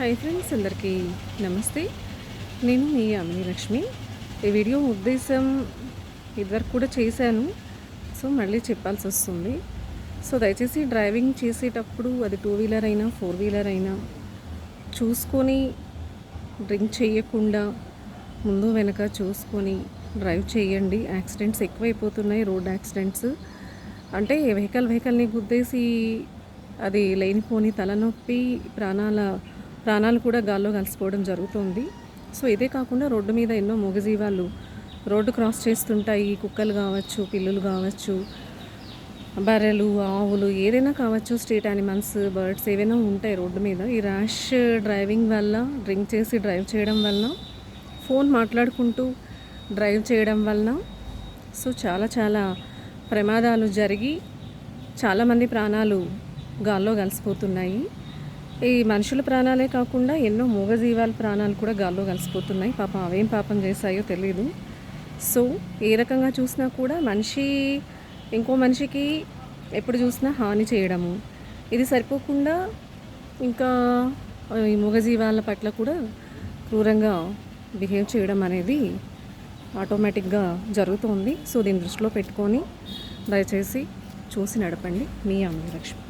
Hi friends అందరికీ నమస్తే. నేను మీ అమిని లక్ష్మి. ఈ వీడియో ఉద్దేశం ఇదివరకు కూడా చేశాను. సో మళ్ళీ చెప్పాల్సి వస్తుంది. సో దయచేసి డ్రైవింగ్ చేసేటప్పుడు అది టూ వీలర్ అయినా ఫోర్ వీలర్ అయినా చూసుకొని డ్రింక్ చేయకుండా ముందు వెనక చూసుకొని డ్రైవ్ చేయండి. యాక్సిడెంట్స్ ఎక్కువైపోతున్నాయి రోడ్ యాక్సిడెంట్స్. అంటే వెహికల్ వెహికల్ని గుద్దేసి అది లేనిపోని తలనొప్పి ప్రాణాల ప్రాణాలు కూడా గాల్లో కలిసిపోవడం జరుగుతుంది. సో ఇదే కాకుండా రోడ్డు మీద ఎన్నో మూగజీవాలు రోడ్డు క్రాస్ చేస్తుంటాయి. కుక్కలు కావచ్చు పిల్లులు కావచ్చు బర్రెలు ఆవులు ఏదైనా కావచ్చు స్ట్రీట్ యానిమల్స్ బర్డ్స్ ఏవైనా ఉంటాయి రోడ్డు మీద. ఈ ర్యాష్ డ్రైవింగ్ వల్ల డ్రింక్ చేసి డ్రైవ్ చేయడం వలన ఫోన్ మాట్లాడుకుంటూ డ్రైవ్ చేయడం వలన సో చాలా చాలా ప్రమాదాలు జరిగి చాలామంది ప్రాణాలు గాల్లో కలిసిపోతున్నాయి. ఈ మనుషుల ప్రాణాలే కాకుండా ఎన్నో మూగజీవాల ప్రాణాలు కూడా గాల్లో కలిసిపోతున్నాయి. పాపం అవేం పాపం చేశాయో తెలియదు సో ఏ రకంగా చూసినా కూడా మనిషి ఇంకో మనిషికి ఎప్పుడు చూసినా హాని చేయడము. ఇది సరిపోకుండా ఇంకా ఈ మూగజీవాల పట్ల కూడా క్రూరంగా బిహేవ్ చేయడం అనేది ఆటోమేటిక్గా జరుగుతోంది. సో దీన్ని దృష్టిలో పెట్టుకొని దయచేసి చూసి నడపండి. మీ అమ్మ లక్ష్మి